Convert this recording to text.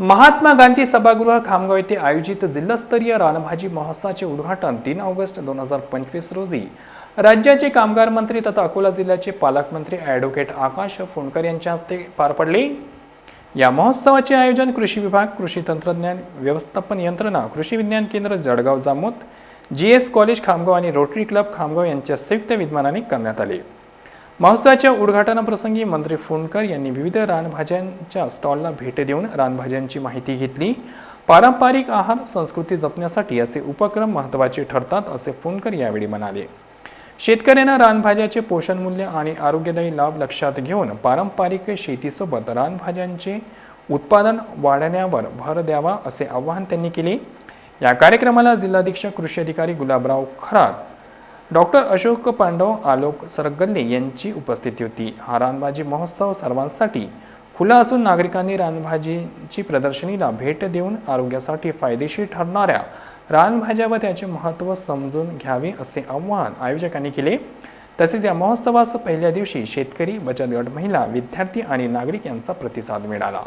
महात्मा गांधी सभागृह खामगाव येथे आयोजित जिल्हास्तरीय रानभाजी महोत्सवाचे उद्घाटन तीन ऑगस्ट दोन हजार पंचवीस रोजी. राज्याचे कामगार मंत्री तथा अकोला जिल्ह्याचे पालकमंत्री ॲडव्होकेट आकाश फोंडकर यांच्या हस्ते पार पडले. या महोत्सवाचे आयोजन कृषी विभाग कृषी तंत्रज्ञान व्यवस्थापन यंत्रणा कृषी विज्ञान केंद्र Jalgaon Jamod G S college Khamgaon आणि रोटरी क्लब खामगाव यांच्या संयुक्त विद्यमानाने करण्यात आले. महोत्सवाच्या उद्घाटनाप्रसंगी मंत्री फुंडकर यांनी विविध रानभाज्यांच्या स्टॉलला भेट देऊन रानभाज्यांची माहिती घेतली. पारंपरिक आहार संस्कृती जपण्यासाठी असे उपक्रम महत्त्वाचे ठरतात असे फुंडकर यावेळी म्हणाले. शेतकऱ्यांना रानभाज्याचे पोषण मूल्य आणि आरोग्यदायी लाभ लक्षात घेऊन पारंपरिक शेतीसोबत रानभाज्यांचे उत्पादन वाढण्यावर भर द्यावा असे आवाहन त्यांनी केले. या कार्यक्रमाला जिल्हाधीक्षक कृषी अधिकारी गुलाबराव खरात डॉक्टर अशोक पांडव आलोक सरगल्ले यांची उपस्थिती होती. हा रानभाजी महोत्सव सर्वांसाठी खुला असून नागरिकांनी रानभाजीची प्रदर्शनीला भेट देऊन आरोग्यासाठी फायदेशीर ठरणाऱ्या रानभाज्या व त्याचे महत्त्व समजून घ्यावे असे आवाहन आयोजकांनी केले. तसेच या महोत्सवास पहिल्या दिवशी शेतकरी बचत गट महिला विद्यार्थी आणि नागरिक यांचा प्रतिसाद मिळाला.